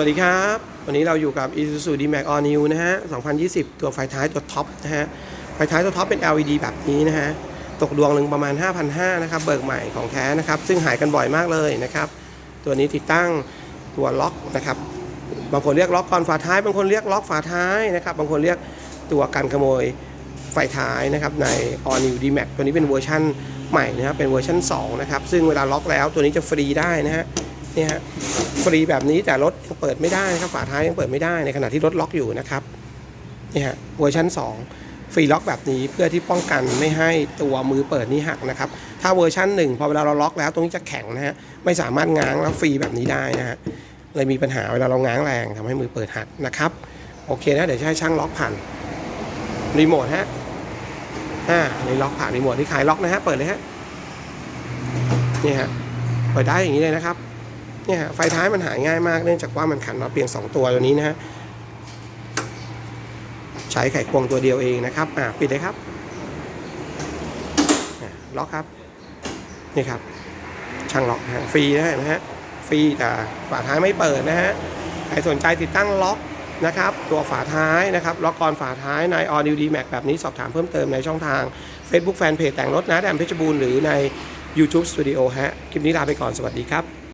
วัสดีครับ วันนี้เราอยู่กับ Isuzu D-Max All New นะฮะ 2020 ตัวไฟท้ายตัวท็อปนะฮะ ไฟท้ายตัวท็อปเป็น LED แบบนี้นะฮะ ตกดวงหนึ่งประมาณ 5,500นะครับ เบิกใหม่ของแท้นะครับ ซึ่งหายกันบ่อยมากเลยนะครับ ตัวนี้ติดตั้งตัวล็อกนะครับ บางคนเรียกล็อกก่อนฝาท้าย บางคนเรียกล็อกฝาท้ายนะครับ บางคนเรียกตัวกันขโมยไฟท้ายนะครับใน All New D-Max ตัวนี้เป็นเวอร์ชั่นใหม่นะครับ เป็นเวอร์ชัน2นะครับ ซึ่งเวลาล็อกแล้วตัวนี้จะฟรีได้นะฮะ เนี่ยฮะฟรีแบบนี้แต่รถยังเปิดไม่ได้นะครับฝาท้ายยังเปิดไม่ได้ในขณะที่รถล็อกอยู่นะครับนี่ฮะเวอร์ชัน2ฟรีล็อกแบบนี้เพื่อที่ป้องกันไม่ให้ตัวมือเปิดนี้หักนะครับถ้าเวอร์ชัน1พอเวลาเราล็อกแล้วตรงนี้จะแข็งนะฮะไม่สามารถง้างแล้วฟรีแบบนี้ได้นะฮะเลยมีปัญหาเวลาเราง้างแรงทำให้มือเปิดหักนะครับโอเคนะเดี๋ยวจะให้ช่างล็อกผ่านรีโมทฮะอ่านี่ล็อกผ่านรีโมทที่ขายล็อกนะฮะเปิดเลยฮะนี่ฮะเปิดได้อย่างนี้เลยนะครับ เนี่ยฮะไฟท้ายมันหายง่ายมากเนื่องจากว่ามันขันน็อตเพียง 2 ตัวตัวนี้นะฮะใช้ไขควงตัวเดียวเองนะครับอ่าปิดเลยครับล็อกครับนี่ครับช่างล็อกฮะฟรีนะฮะเห็นไหมฮะฟรีแต่ฝาท้ายไม่เปิดนะฮะใครสนใจติดตั้งล็อกนะครับ ตัวฝาท้ายนะครับ ล็อกกรฝาท้ายใน All New D Max แบบนี้สอบถามเพิ่มเติมในช่องทาง Facebook Fanpage แต่งรถนะแดมเพชรบูรณ์หรือใน YouTube Studio ฮะ คลิปนี้ลาไปก่อนสวัสดีครับ